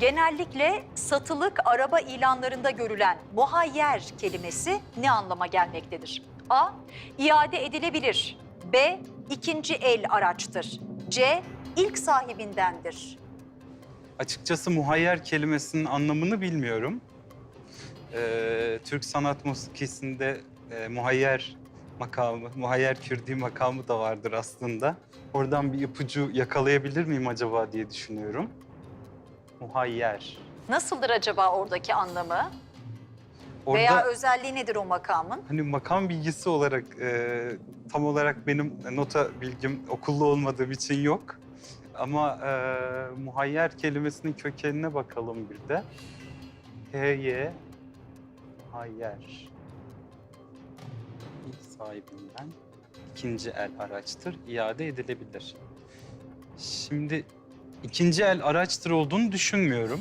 Genellikle satılık araba ilanlarında görülen muhayyer kelimesi ne anlama gelmektedir? A. İade edilebilir. B. İkinci el araçtır. C. ilk sahibindendir. Açıkçası muhayyer kelimesinin anlamını bilmiyorum. Ee, Türk sanat musikisinde e, muhayyer makamı, muhayyer kürdi makamı da vardır aslında. Oradan bir ipucu yakalayabilir miyim acaba diye düşünüyorum. Muhayyer. Nasıldır acaba oradaki anlamı? Orada Veya özelliği nedir o makamın? hani makam bilgisi olarak e, tam olarak benim nota bilgim okullu olmadığım için yok. Ama e, muhayyer kelimesinin kökenine bakalım bir de. H-Y muhayyer. İlk sahibinden ikinci el araçtır, iade edilebilir. Şimdi ikinci el araçtır olduğunu düşünmüyorum.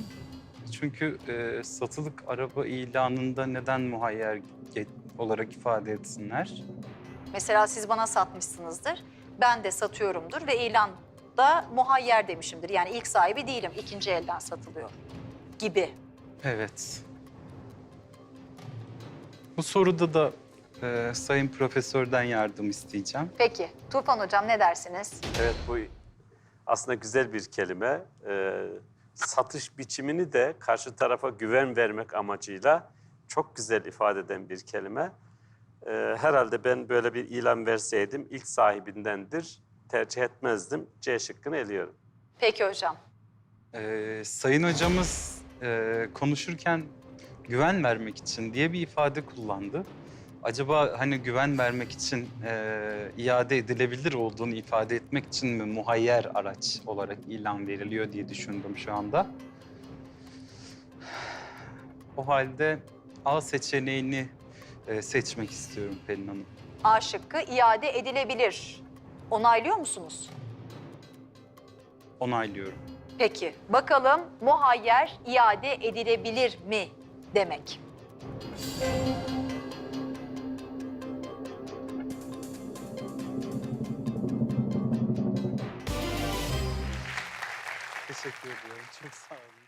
Çünkü e, satılık araba ilanında neden muhayyer ge- olarak ifade etsinler? Mesela siz bana satmışsınızdır. Ben de satıyorumdur ve ilanda muhayyer demişimdir. Yani ilk sahibi değilim, ikinci elden satılıyor gibi. Evet. Bu soruda da e, Sayın Profesör'den yardım isteyeceğim. Peki, Tufan Hocam ne dersiniz? Evet bu aslında güzel bir kelime. Ee, satış biçimini de karşı tarafa güven vermek amacıyla çok güzel ifade eden bir kelime. Ee, herhalde ben böyle bir ilan verseydim ilk sahibindendir tercih etmezdim. C şıkkını eliyorum. Peki hocam. E, Sayın Hocamız e, konuşurken güven vermek için diye bir ifade kullandı. Acaba hani güven vermek için e, iade edilebilir olduğunu ifade etmek için mi muhayyer araç olarak ilan veriliyor diye düşündüm şu anda. O halde A seçeneğini e, seçmek istiyorum Pelin Hanım. A şıkkı iade edilebilir. Onaylıyor musunuz? Onaylıyorum. Peki, bakalım muhayyer iade edilebilir mi demek? Teşekkür ediyorum. Çok sağ olun.